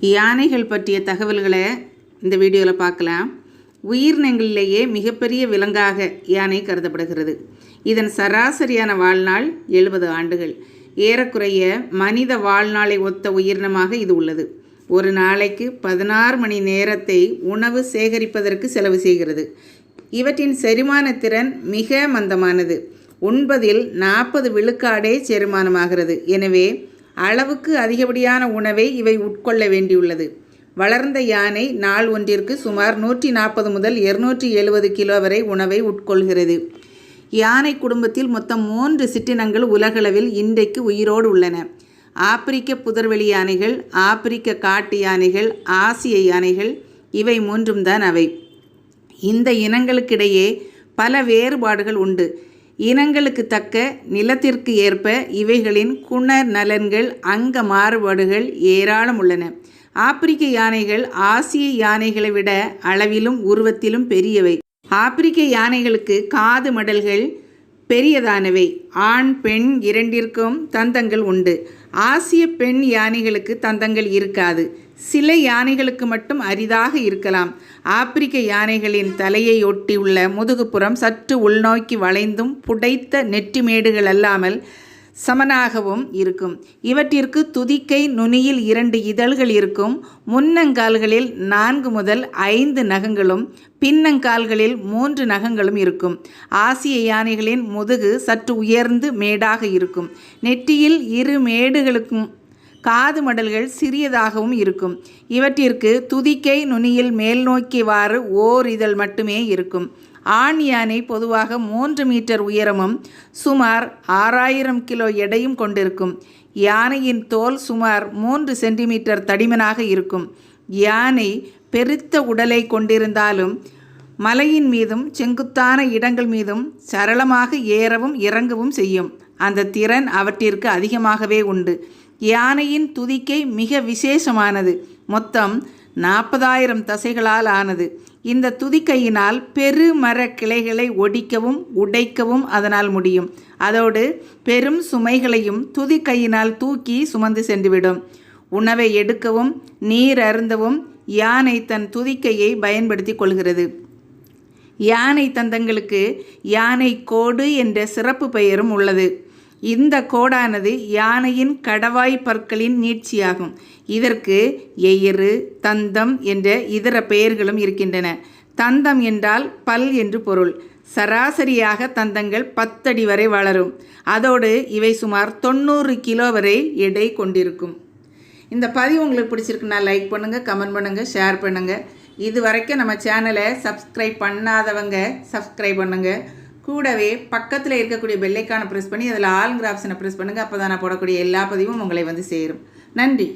யானைகள் பற்றிய தகவல்களை இந்த வீடியோவில் பார்க்கலாம். உயிரினங்களிலேயே மிகப்பெரிய விலங்காக யானை கருதப்படுகிறது. இதன் சராசரியான வாழ்நாள் எழுபது ஆண்டுகள். ஏறக்குறைய மனித வாழ்நாளை ஒத்த உயிரினமாக இது உள்ளது. ஒரு நாளைக்கு பதினாறு மணி நேரத்தை உணவு சேகரிப்பதற்கு செலவு செய்கிறது. இவற்றின் செரிமான திறன் மிக மந்தமானது. ஒன்பதில் நாற்பது விழுக்காடே செரிமானமாகிறது. எனவே அளவுக்கு அதிகப்படியான உணவை இவை உட்கொள்ள வேண்டியுள்ளது. வளர்ந்த யானை நாள் ஒன்றிற்கு சுமார் நூற்றி நாற்பது முதல் இருநூற்றி எழுபது கிலோ வரை உணவை உட்கொள்கிறது. யானை குடும்பத்தில் மொத்தம் மூன்று சிற்றினங்கள் உலகளவில் இன்றைக்கு உயிரோடு உள்ளன. ஆப்பிரிக்க புதர்வெளி யானைகள் ஆப்பிரிக்க காட்டு யானைகள் ஆசிய யானைகள் இவை மூன்றும் தான் அவை. இந்த இனங்களுக்கிடையே பல வேறுபாடுகள் உண்டு. இனங்களுக்கு தக்க நிலத்திற்கு ஏற்ப இவைகளின் குண நலன்கள் அங்க மாறுபாடுகள் ஏராளம் உள்ளன. ஆப்பிரிக்க யானைகள் ஆசிய யானைகளை விட அளவிலும் உருவத்திலும் பெரியவை. ஆப்பிரிக்க யானைகளுக்கு காது மடல்கள் பெரியதானவை. ஆண் பெண் இரண்டிற்கும் தந்தங்கள் உண்டு. ஆசிய பெண் யானைகளுக்கு தந்தங்கள் இருக்காது. சில யானைகளுக்கு மட்டும் அரிதாக இருக்கலாம். ஆப்பிரிக்க யானைகளின் தலையை ஒட்டியுள்ள முதுகுப்புறம் சற்று உள்நோக்கி வளைந்தும் புடைத்த நெற்றிமேடுகள் அல்லாமல் சமனாகவும் இருக்கும். இவற்றிற்கு துதிக்கை நுனியில் இரண்டு இதழ்கள் இருக்கும். முன்னங்கால்களில் நான்கு முதல் ஐந்து நகங்களும் பின்னங்கால்களில் மூன்று நகங்களும் இருக்கும். ஆசிய யானைகளின் முதுகு சற்று உயர்ந்து மேடாக இருக்கும். நெற்றியில் இரு மேடுகளுக்கும் காது மடல்கள் சிறியதாகவும் இருக்கும். இவற்றிற்கு துதிக்கை நுனியில் மேல்நோக்கிவாறு ஓர் இதழ் மட்டுமே இருக்கும். ஆண் யானை பொதுவாக மூன்று மீட்டர் உயரமும் சுமார் ஆறாயிரம் கிலோ எடையும் கொண்டிருக்கும். யானையின் தோல் சுமார் மூன்று சென்டிமீட்டர் தடிமனாக இருக்கும். யானை பெருத்த உடலை கொண்டிருந்தாலும் மலையின் மீதும் செங்குத்தான இடங்கள் மீதும் சரளமாக ஏறவும் இறங்கவும் செய்யும். அந்த திறன் அவற்றிற்கு அதிகமாகவே உண்டு. யானையின் துதிக்கை மிக விசேஷமானது. மொத்தம் நாற்பதாயிரம் தசைகளால் ஆனது. இந்த துதிக்கையினால் பெருமர கிளைகளை ஒடிக்கவும் உடைக்கவும் அதனால் முடியும். அதோடு பெரும் சுமைகளையும் துதிக்கையினால் தூக்கி சுமந்து சென்றுவிடும். உணவை எடுக்கவும் நீர் அருந்தவும் யானை தன் துதிக்கையை பயன்படுத்தி கொள்கிறது. யானை தந்தங்களுக்கு யானை கோடு என்ற சிறப்பு பெயரும் உள்ளது. இந்த கோடானது யானையின் கடவாய் பற்களின் நீட்சியாகும். இதற்கு எயிறு தந்தம் என்ற இதர பெயர்களும் இருக்கின்றன. தந்தம் என்றால் பல் என்று பொருள். சராசரியாக தந்தங்கள் பத்தடி வரை வளரும். அதோடு இவை சுமார் தொண்ணூறு கிலோ வரை எடை கொண்டிருக்கும். இந்த பதிவு உங்களுக்கு பிடிச்சிருக்குன்னா லைக் பண்ணுங்கள் கமெண்ட் பண்ணுங்கள் ஷேர் பண்ணுங்கள் இது வரைக்கும் நம்ம சேனலை சப்ஸ்கிரைப் பண்ணாதவங்க சப்ஸ்கிரைப் பண்ணுங்கள் கூடவே பக்கத்தில் இருக்கக்கூடிய பெல்லைக்கான ப்ரெஸ் பண்ணி அதில் ஆளுங்கிற ஆப்ஷனை ப்ரெஸ் பண்ணுங்கள் அப்போ தான் நான் போடக்கூடிய எல்லா பதிவும் உங்களை வந்து சேரும். நன்றி.